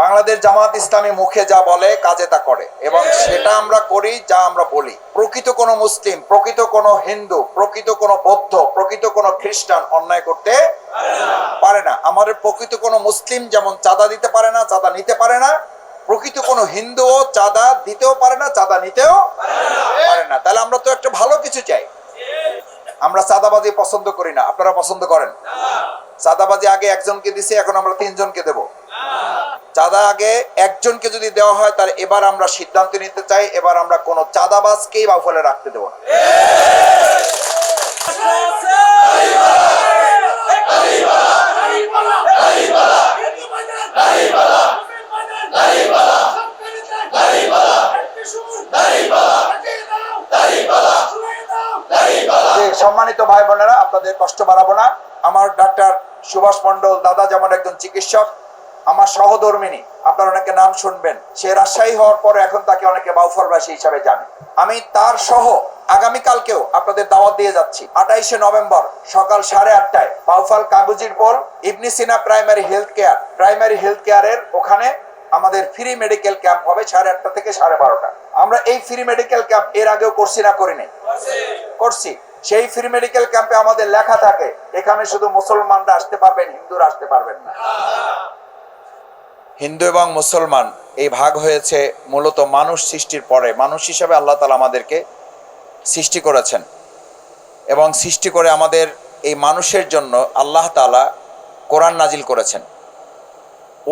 বাংলাদেশ জামাত ইসলামী মুখে যা বলে, কাজে তা করে। এবং সেটা আমরা করি, যা আমরা বলি। প্রকৃত কোনো মুসলিম, প্রকৃত কোনো হিন্দু, প্রকৃত কোনো বৌদ্ধ, প্রকৃত কোনো খ্রিস্টান অন্যায় করতে পারে না। আমাদের প্রকৃত কোনো মুসলিম যেমন চাঁদা দিতে পারে না, চাঁদা নিতে পারে না। প্রকৃত কোনো হিন্দুও চাঁদা দিতেও পারে না, চাঁদা নিতেও পারে না। তাহলে আমরা তো একটা ভালো কিছু চাই। আমরা চাঁদাবাজি পছন্দ করি না। আপনারা পছন্দ করেন? চাঁদাবাজি আগে একজনকে দিছি, এখন আমরা তিনজনকে দেব। চাঁদা আগে একজনকে যদি দেওয়া হয়, তাহলে এবার আমরা সিদ্ধান্ত নিতে চাই, এবার আমরা কোনো চাঁদাবাজকেই বাউফলে রাখতে দেবো না। সম্মানিত ভাই বোনেরা আপনাদের কষ্ট বাড়াবো না। আমার ডাক্তার সুভাষ মন্ডল দাদা যেমন একজন চিকিৎসক আমার সহধর্মিনী আপনার অনেকে নাম শুনবেন সে রাজশাহী হওয়ার পরে এখন তাকে অনেকে বাউফলবাসী হিসাবে জানে। আমি তার সহ আগামীকালকেও আপনাদের দাওয়াত দিয়ে যাচ্ছি। আঠাইশে নভেম্বর সকাল সাড়ে আটটায় বাউফল কাগজির pole Ibn Sina primary health care. Primary health কেয়ারের ওখানে আমাদের ফ্রি মেডিকেল ক্যাম্প হবে সাড়ে আটটা থেকে সাড়ে বারোটা। আমরা এই ফ্রি মেডিকেল ক্যাম্প এর আগেও করছি না করিনি? করছি। সেই ফ্রি মেডিকেল ক্যাম্পে আমাদের লেখা থাকে এখানে শুধু মুসলমানরা আসতে পারবেন হিন্দুরা আসতে পারবেন না। হিন্দু এবং মুসলমান, এই ভাগ হয়েছে মূলত মানুষ সৃষ্টির পরে। মানুষ হিসাবে আল্লাহ তালা আমাদেরকে সৃষ্টি করেছেন এবং সৃষ্টি করে আমাদের এই মানুষের জন্য আল্লাহ তালা কোরআন নাজিল করেছেন।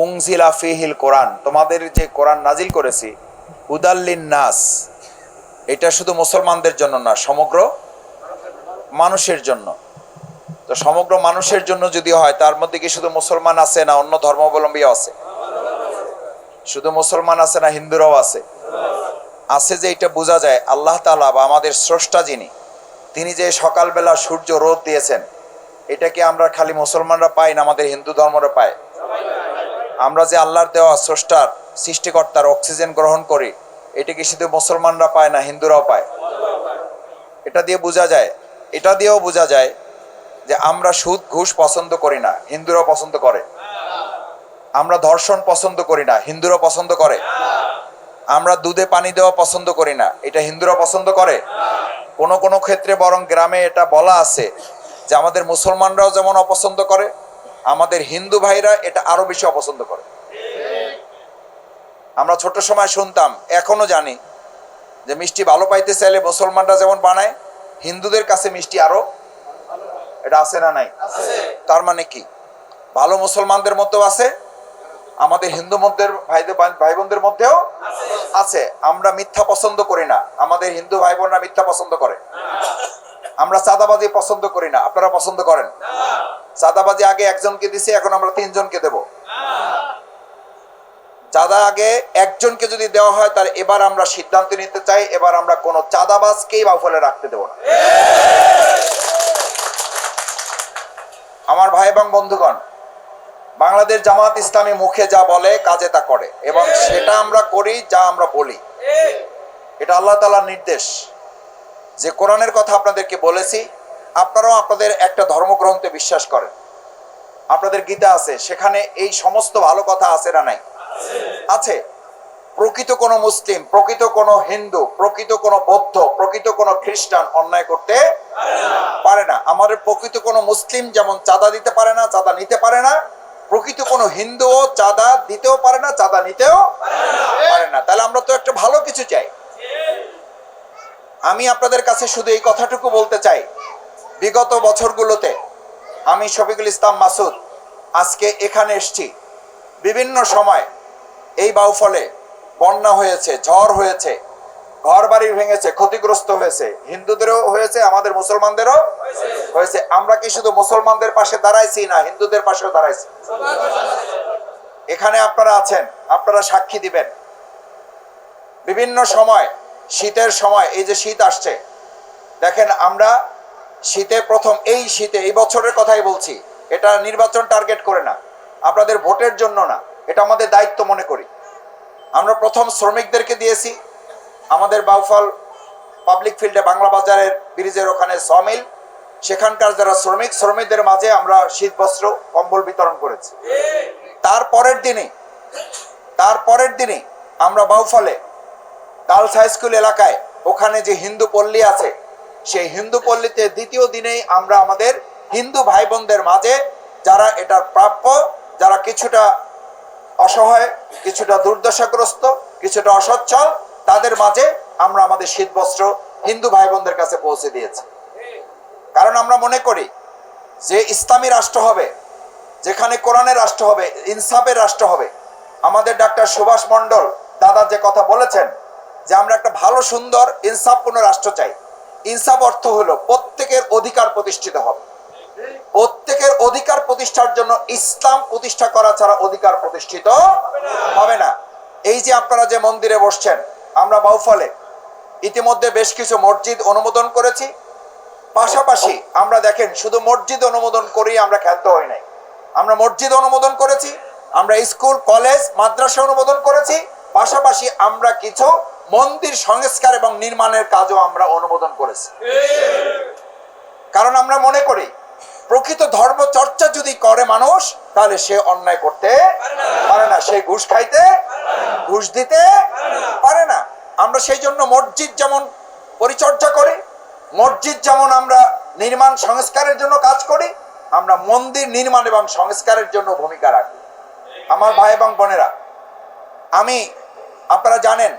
উংজিলা ফিহিল কোরআন, তোমাদের যে কোরআন নাজিল করেছি উদাল্লিন নাস এটা শুধু মুসলমানদের জন্য না, সমগ্র মানুষের জন্য। তো সমগ্র মানুষের জন্য যদি হয়, তার মধ্যে কি শুধু মুসলমান আছে না অন্য ধর্মাবলম্বী আছে? শুধু মুসলমান আছে না হিন্দুরাও আছে। আছে যে এটা বোঝা যায়, আল্লাহ তালা বা আমাদের স্রষ্টা যিনি, তিনি যে সকালবেলা সূর্য রোদ দিয়েছেন এটা কি আমরা খালি মুসলমানরা পাই না, আমাদের হিন্দু ধর্মরা পায়। আমরা যে আল্লাহর দেওয়া স্রষ্টার, সৃষ্টিকর্তার অক্সিজেন গ্রহণ করি এটা কি শুধু মুসলমানরা পায় না, হিন্দুরাও পায়। এটা দিয়ে বোঝা যায়, এটা দিয়েও বোঝা যায় যে আমরা সুদ, ঘুষ পছন্দ করি না, হিন্দুরাও পছন্দ করে। আমরা ধর্ষণ পছন্দ করি না হিন্দুরা পছন্দ করে। আমরা দুধে পানি দেওয়া পছন্দ করি না এটা হিন্দুরা পছন্দ করে? কোনো কোনো ক্ষেত্রে বরং গ্রামে এটা বলা আছে যে আমাদের মুসলমানরাও যেমন অপছন্দ করে আমাদের হিন্দু ভাইরা এটা আরও বেশি অপছন্দ করে। আমরা ছোট সময় শুনতাম এখনও জানি যে মিষ্টি ভালো পাইতে চাইলে মুসলমানরা যেমন বানায় হিন্দুদের কাছে মিষ্টি আরও এটা আছে না নাই? তার মানে কি? ভালো মুসলমানদের মধ্যেও আছে আমাদের হিন্দু মধ্যে ভাইদের ভাই বোনদের মধ্যেও আছে। আমরা মিথ্যা পছন্দ করি না। আমাদের হিন্দু ভাই বোনরা মিথ্যা পছন্দ করে। আমরা চাঁদাবাজি পছন্দ করি না। আপনারা পছন্দ করেন? চাঁদাবাজি আগে একজনকে দিছি, এখন আমরা তিনজনকে দেব। চাঁদা আগে একজনকে যদি দেওয়া হয়, তাহলে এবার আমরা সিদ্ধান্ত নিতে চাই, এবার আমরা কোনো চাঁদাবাজকেই বাউফলে রাখতে দেব না। আমার ভাই এবং বন্ধুগণ বাংলাদেশ জামাত ইসলামী মুখে যা বলে, কাজে তা করে। এবং সেটা আমরা করি, যা আমরা বলি। এটা আল্লাহ তালার নির্দেশ। যে কোরআনের কথা আপনাদেরকে বলেছি, আপনারাও আপনাদের একটা ধর্মগ্রন্থে বিশ্বাস করেন। আপনাদের গীতা আছে, সেখানে এই সমস্ত ভালো কথা আছে না নাই? আছে। প্রকৃত কোনো মুসলিম, প্রকৃত কোনো হিন্দু, প্রকৃত কোনো বৌদ্ধ, প্রকৃত কোনো খ্রিস্টান অন্যায় করতে পারে না। আমাদের প্রকৃত কোনো মুসলিম যেমন চাঁদা দিতে পারে না, চাঁদা নিতে পারে না প্রকৃত কোনো হিন্দুও চাঁদা দিতেও পারে না, চাঁদা নিতেও পারে না। তাহলে আমরা তো একটা ভালো কিছু চাই। আমি আপনাদের কাছে শুধু এই কথাটুকু বলতে চাই। বিগত বছরগুলোতে আমি শফিকুল ইসলাম মাসুদ আজকে এখানে এসছি। বিভিন্ন সময় এই বাউফলে বন্যা হয়েছে, ঝড় হয়েছে। ঘর বাড়ি ভেঙেছে, ক্ষতিগ্রস্ত হয়েছে। হিন্দুদেরও হয়েছে, আমাদের মুসলমানদেরও হয়েছে। আমরা কি শুধু মুসলমানদের পাশে দাঁড়াইছি না, হিন্দুদের পাশেও দাঁড়াইছি? এখানে আপনারা আছেন, আপনারা সাক্ষী দিবেন। বিভিন্ন সময়, শীতের সময়, এই যে শীত আসছে, দেখেন আমরা শীতে প্রথম, এই শীতে, এই বছরের কথাই বলছি, এটা নির্বাচন টার্গেট করে না, আপনাদের ভোটের জন্য না, এটা আমাদের দায়িত্ব মনে করি। আমরা প্রথম শ্রমিকদেরকে দিয়েছি আমাদের বাউফল পাবলিক ফিল্ডে বাংলা বাজারের ব্রিজের ওখানে সমিল। সেখানকার যারা শ্রমিক, শ্রমিকদের মাঝে আমরা শীত বস্ত্র কম্বল বিতরণ করেছি। তার পরের দিনে তার পরের দিনই আমরা বাউফলে গার্লস হাই স্কুল এলাকায় ওখানে যে হিন্দু পল্লী আছে, সেই হিন্দু পল্লীতে দ্বিতীয় দিনেই আমরা আমাদের হিন্দু ভাই বোনদের মাঝে যারা এটার প্রাপ্য, যারা কিছুটা অসহায়, কিছুটা দুর্দশাগ্রস্ত, কিছুটা অসচ্ছল তাদের মাঝে আমরা আমাদের শীতবস্ত্র হিন্দু ভাই বোনদের কাছে পৌঁছে দিয়েছি। কারণ আমরা মনে করি, যে ইসলামী রাষ্ট্র হবে, যেখানে কোরআনের রাষ্ট্র হবে, ইনসাফের রাষ্ট্র হবে, আমাদের ডাক্তার সুভাষ মণ্ডল দাদা যে কথা বলেছেন, যে আমরা একটা ভালো, সুন্দর, ইনসাফপূর্ণ রাষ্ট্র চাই। ইনসাফ অর্থ হলো প্রত্যেকের অধিকার প্রতিষ্ঠিত হবে। প্রত্যেকের অধিকার প্রতিষ্ঠার জন্য ইসলাম প্রতিষ্ঠা করা ছাড়া অধিকার প্রতিষ্ঠিত হবে না। এই যে আপনারা যে মন্দিরে বসছেন আমরা বাউফলে ইতিমধ্যে বেশ কিছু মসজিদ অনুমোদন করেছি। পাশাপাশি আমরা দেখেন, শুধু মসজিদ অনুমোদন করেই আমরা খ্যাত হই নাই। আমরা মসজিদ অনুমোদন করেছি, আমরা স্কুল, কলেজ, মাদ্রাসা অনুমোদন করেছি, পাশাপাশি আমরা কিছু মন্দির সংস্কার এবং নির্মাণের কাজও আমরা অনুমোদন করেছি। কারণ আমরা মনে করি, প্রকৃত ধর্ম চর্চা যদি করে মানুষ তাহলে সে অন্যায় করতে পারে না। সে ঘুষ খাইতে ঘুষ দিতে পারে না। আমরা সেই জন্য মসজিদ যেমন পরিচর্যা করি, মসজিদ যেমন আমরা নির্মাণ সংস্কারের জন্য কাজ করি, আমরা মন্দির নির্মাণ এবং সংস্কারের জন্য ভূমিকা রাখি। আমার ভাই এবং বোনেরা, আমি, আপনারা জানেন,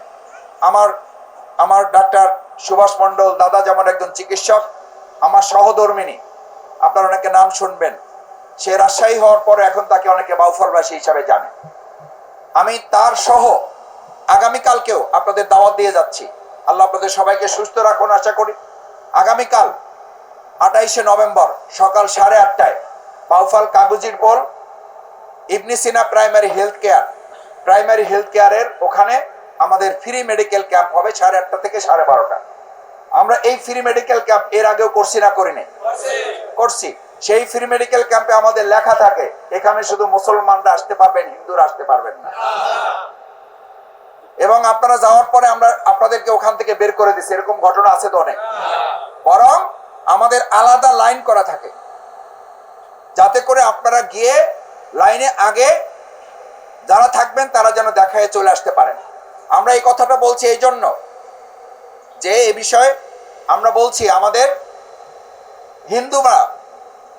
আমার আমার ডাক্তার সুভাষ মণ্ডল দাদা যেমন একজন চিকিৎসক, আমার সহধর্মিনী, আপনারা অনেকে নাম শুনবেন। সে রাজশাহী হওয়ার পরে এখন তাকে অনেকে বাউফলবাসী হিসাবে জানে। আমি তার সহ আগামীকালকেও আপনাদের দাওয়াত দিয়ে যাচ্ছি। আল্লাহ আপনাদের সবাইকে সুস্থ রাখুন, আশা করি। আগামীকাল আঠাইশে নভেম্বর সকাল সাড়ে আটটায় বাউফাল কাগজির pole, Ibn Sina primary health care. Primary health কেয়ারের ওখানে আমাদের ফ্রি মেডিকেল ক্যাম্প হবে সাড়ে আটটা থেকে সাড়ে বারোটা। আমরা এই ফ্রি মেডিকেল ক্যাম্প এর আগেও করছি না, করিনি? করছি। সেই ফ্রি মেডিকেল ক্যাম্পে আমাদের লেখা থাকে, এখানে শুধু মুসলমানরা আসতে পারবেন, হিন্দুরা আসতে পারবেন না। এবং আপনারা যাওয়ার পরে আমরা আপনাদেরকে ওখান থেকে বের করে দিচ্ছি এরকম ঘটনা আছে তো অনেক। বরং আমাদের আলাদা লাইন করা থাকে, যাতে করে আপনারা গিয়ে লাইনে আগে যারা থাকবেন তারা যেন দেখায় চলে আসতে পারেন। আমরা এই কথাটা বলছি এই জন্য যে এ বিষয়ে আমরা বলছি, আমাদের হিন্দুরা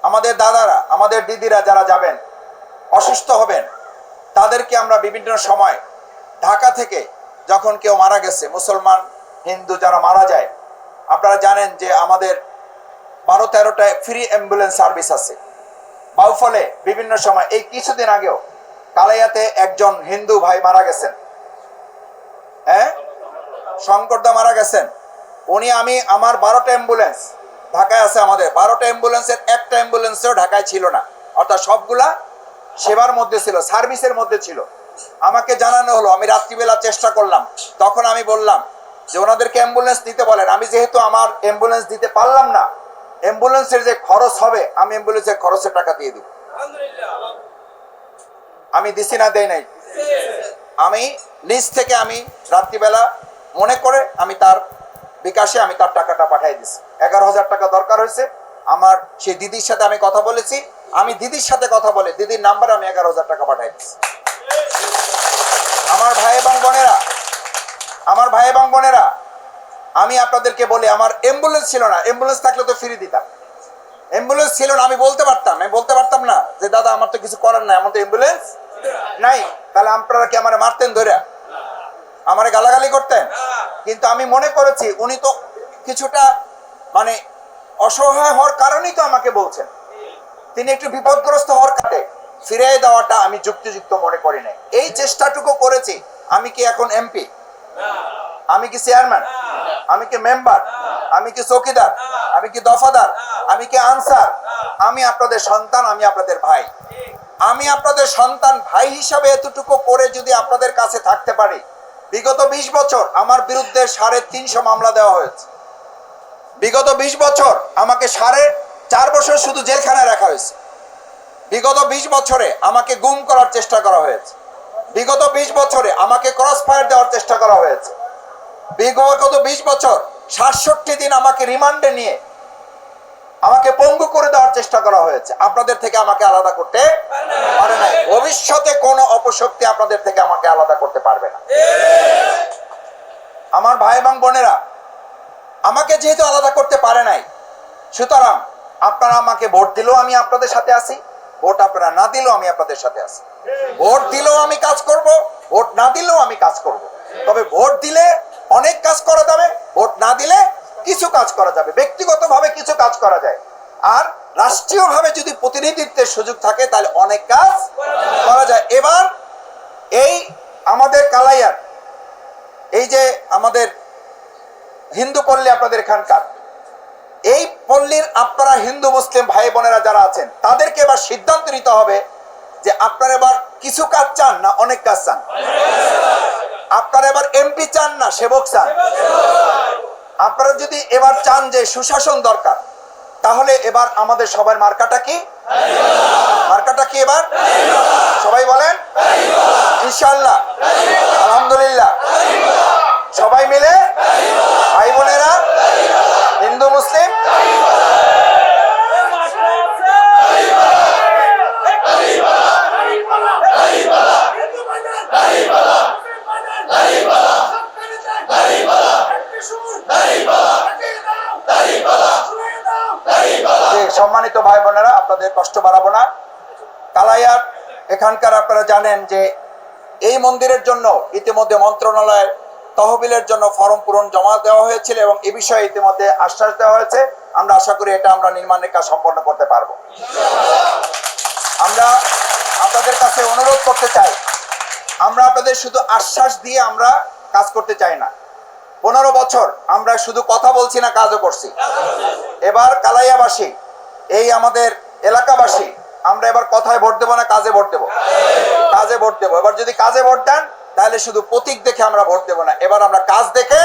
আমাদের দাদারা, আমাদের দিদিরা যারা যাবেন, অসুস্থ হবেন, তাদেরকে আমরা বিভিন্ন সময় ঢাকা থেকে যখন কেউ মারা গেছে, মুসলমান, হিন্দু যারা মারা যায়, আপনারা জানেন যে আমাদের বারো তেরোটায় ফ্রি অ্যাম্বুলেন্স সার্ভিস আছে। বাউফলে বিভিন্ন সময়, এই কিছুদিন আগেও কালাইয়াতে একজন হিন্দু ভাই মারা গেছেন। হ্যাঁ? শঙ্করদা মারা গেছেন। উনি আমি, আমার বারোটা অ্যাম্বুলেন্স ঢাকায় আছে আমাদের। বারোটা অ্যাম্বুলেন্সের একটা অ্যাম্বুলেন্সেও ঢাকায় ছিল না। অর্থাৎ সবগুলা সেবার মধ্যে ছিল সার্ভিসের মধ্যে ছিল। আমাকে জানানো হলো আমি রাত্রিবেলা চেষ্টা করলাম। তখন আমি বললাম যে ওনাদেরকে অ্যাম্বুলেন্স দিতে বলেন। আমি যেহেতু আমার অ্যাম্বুলেন্স দিতে পারলাম না অ্যাম্বুলেন্সের যে খরচ হবে আমি অ্যাম্বুলেন্সের খরচের টাকা দিয়ে দিব। আমি দিছি না দেই নাই। আমি নিজ থেকে আমি রাত্রিবেলা মনে করে আমি তার বিকাশে আমি তার টাকাটা পাঠিয়ে দিছি। এগারো হাজার টাকা দরকার হয়েছে। আমার সেই দিদির সাথে আমি কথা বলেছি। আমি দিদির সাথে কথা বলে, দিদির নাম্বারে আমি এগারো হাজার টাকা পাঠিয়ে দিছি। আমার ভাই এবং বোনেরা, আমার ভাই এবং বোনেরা, আমি আপনাদেরকে বলি, আমার অ্যাম্বুলেন্স ছিল না। অ্যাম্বুলেন্স থাকলে তো ফ্রি দিতাম। অ্যাম্বুলেন্স ছিল না, আমি বলতে পারতাম। আমি বলতে পারতাম না যে, দাদা, আমার তো কিছু করার নাই, আমার তো অ্যাম্বুলেন্স নাই। তাহলে আপনারা কি আমার মারতেন ধরে আমারে গালাগালি করতেন? কিন্তু আমি মনে করেছি উনি তো কিছুটা মানে অসহায় হওয়ার কারণেই তো আমাকে বলছেন। তিনি একটু বিপদগ্রস্ত হওয়ার কাটে ফিরিয়ে দেওয়াটা আমি যুক্তিযুক্ত মনে করি নাই। এই চেষ্টাটুকু করেছি। আমি কি এখন এমপি? আমি কি চেয়ারম্যান? আমি কি মেম্বার? আমি কি চৌকিদার? আমি কি দফাদার? আমি কি আনসার? আমি আপনাদের সন্তান, আমি আপনাদের ভাই। আমি আপনাদের সন্তান ভাই হিসাবে এতটুকু করে যদি আপনাদের কাছে থাকতে পারি বিগত বিশ বছর আমার বিরুদ্ধে সাড়ে তিনশো মামলা দেওয়া হয়েছে। বিগত বিশ বছর আমাকে সাড়ে চার বছর শুধু জেলখানায় রাখা হয়েছে। বিগত বিশ বছরে আমাকে গুম করার চেষ্টা করা হয়েছে। বিগত বিশ বছরে আমাকে ক্রস ফায়ার দেওয়ার চেষ্টা করা হয়েছে। বিগত বিশ বছর সাতষট্টি দিন আমাকে রিমান্ডে নিয়ে আমাকে পঙ্গু করে দেওয়ার চেষ্টা করা হয়েছে। আপনাদের থেকে আমাকে আলাদা করতে পারে নাই। ভবিষ্যতে কোনো অপশক্তি আপনাদের থেকে আমাকে আলাদা করতে পারবে না। আমার ভাই এবং বোনেরা, আমাকে যেহেতু আলাদা করতে পারে নাই, সুতরাং আপনারা আমাকে ভোট দিলেও আমি আপনাদের সাথে আছি, ভোট আপনারা না দিলেও আমি আপনাদের সাথে আছি। ভোট দিলেও আমি কাজ করব, ভোট না দিলেও আমি কাজ করব। তবে ভোট দিলে অনেক কাজ করা যাবে, ভোট না দিলে কিছু কাজ করা যাবে, ব্যক্তিগতভাবে কিছু কাজ করা যায়। আর রাষ্ট্রীয়ভাবে যদি প্রতিনিধিত্বের সুযোগ থাকে, তাহলে অনেক কাজ করা যায়। এবার এই আমাদের কালাইয়ার, এই যে আমাদের হিন্দু পল্লী আপনাদের এখানকার, এই পল্লীর আপনারা হিন্দু, মুসলিম ভাই বোনেরা যারা আছেন, তাদেরকে এবার সিদ্ধান্ত নিতে হবে যে আপনারা এবার কিছু কাজ চান না অনেক কাজ চান? আপনারা এবার এমপি চান না, সেবক চান? আপনারা যদি এবার চান যে সুশাসন দরকার, তাহলে এবার আমাদের সবার মার্কাটা কি? মার্কাটা কি এবার? সবাই বলেন? ইনশাল্লাহ আলহামদুলিল্লাহ। সবাই মিলে ভাই বোনেরা হিন্দু মুসলিম যে সম্মানিত ভাই বোনেরা আপনাদের কষ্ট বাড়াবো না। কালাইয়ার, এখানকার আপনারা জানেন যে এই মন্দিরের জন্য ইতিমধ্যে মন্ত্রণালয়ের তহবিলের জন্য ফর্ম পূরণ জমা দেওয়া হয়েছিল এবং এ বিষয়ে ইতিমধ্যে আশ্বাস দেওয়া হয়েছে। আমরা আশা করি এটা আমরা নির্মাণের কাজ সম্পন্ন করতে পারব। আমরা আপনাদের কাছে অনুরোধ করতে চাই। আমরা আপনাদের শুধু আশ্বাস দিয়ে আমরা কাজ করতে চাই না। পনেরো বছর আমরা শুধু কথা বলছি না, কাজও করছি। এবার কালাইয়াবাসী, এই আমাদের এলাকাবাসী, আমরা এবার কথায় ভোট দেবো না, কাজে ভোট দেবো? কাজে ভোট দেবো। এবার যদি কাজে ভোট দেন, তাহলে শুধু প্রতীক দেখে আমরা ভোট দেবো না, এবার আমরা কাজ দেখে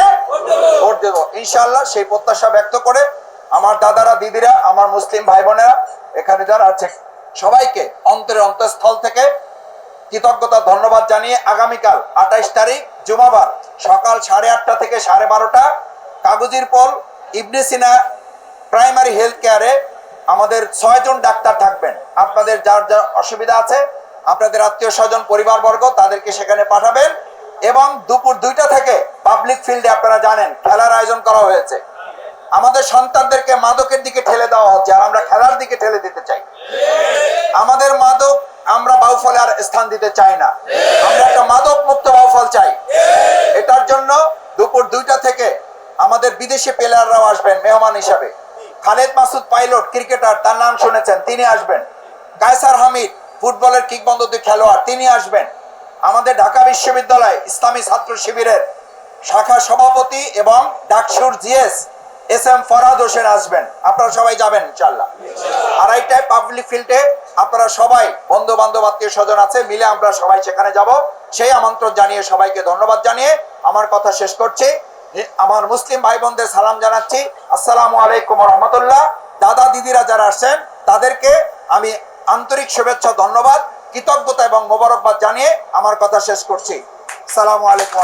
ভোট দেবো। ইনশাল্লাহ সেই প্রত্যাশা ব্যক্ত করে আমার দাদারা, দিদিরা, আমার মুসলিম ভাই বোনেরা এখানে যারা আছে, সবাইকে অন্তরের অন্তঃস্থল থেকে কৃতজ্ঞতা, ধন্যবাদ জানিয়ে আগামীকাল আঠাইশ তারিখ, জুমাবার সকাল সাড়ে আটটা থেকে সাড়ে বারোটা, কাগজির পল, ইবনে সিনা প্রাইমারি হেলথ কেয়ারে আমাদের ছয়জন ডাক্তার থাকবেন। আপনাদের যার যার অসুবিধা আছে, আপনাদের আত্মীয় স্বজন, পরিবারবর্গ, তাদেরকে সেখানে পাঠাবেন এবং দুপুর দুইটা থেকে পাবলিক ফিল্ডে আপনারা জানেন, খেলার আয়োজন করা হয়েছে। আমাদের সন্তানদেরকে মাদকের দিকে ঠেলে দেওয়া হচ্ছে আর আমরা খেলার দিকে ঠেলে দিতে চাই। আমাদের মাদক আমরা বাউফলে আর স্থান দিতে চাই না। আমরা একটা মাদক মুক্ত বাউফল চাই। এটার জন্য দুপুর দুইটা থেকে আমাদের বিদেশি প্লেয়াররাও আসবেন, মেহমান হিসাবে। খালেদ মাসুদ পাইলট, ক্রিকেটার, তার নাম শুনেছেন, তিনি আসবেন। কায়সার হামিদ, ফুটবলের কিকবন্দী খেলোয়াড়, তিনি আসবেন। আমাদের ঢাকা বিশ্ববিদ্যালয় ইসলামী ছাত্র শিবিরের শাখা সভাপতি এবং ডাকসুর GS, S M Farhad Hossain আসবেন। আপনারা সবাই যাবেন ইনশাল্লাহ আড়াইটায় পাবলিক ফিল্ডে আপনারা সবাই বন্ধু বান্ধব আত্মীয় স্বজন আছে, মিলে আমরা সবাই সেখানে যাব। সেই আমন্ত্রণ জানিয়ে সবাইকে ধন্যবাদ জানিয়ে আমার কথা শেষ করছি। আমার মুসলিম ভাই বোনদের সালাম জানাচ্ছি। আসসালামু আলাইকুম রহমতুল্লাহ। দাদা দিদিরা যারা আসছেন, তাদেরকে আমি আন্তরিক শুভেচ্ছা, ধন্যবাদ, কৃতজ্ঞতা এবং মোবারকবাদ জানিয়ে আমার কথা শেষ করছি। সালামু আলাইকুম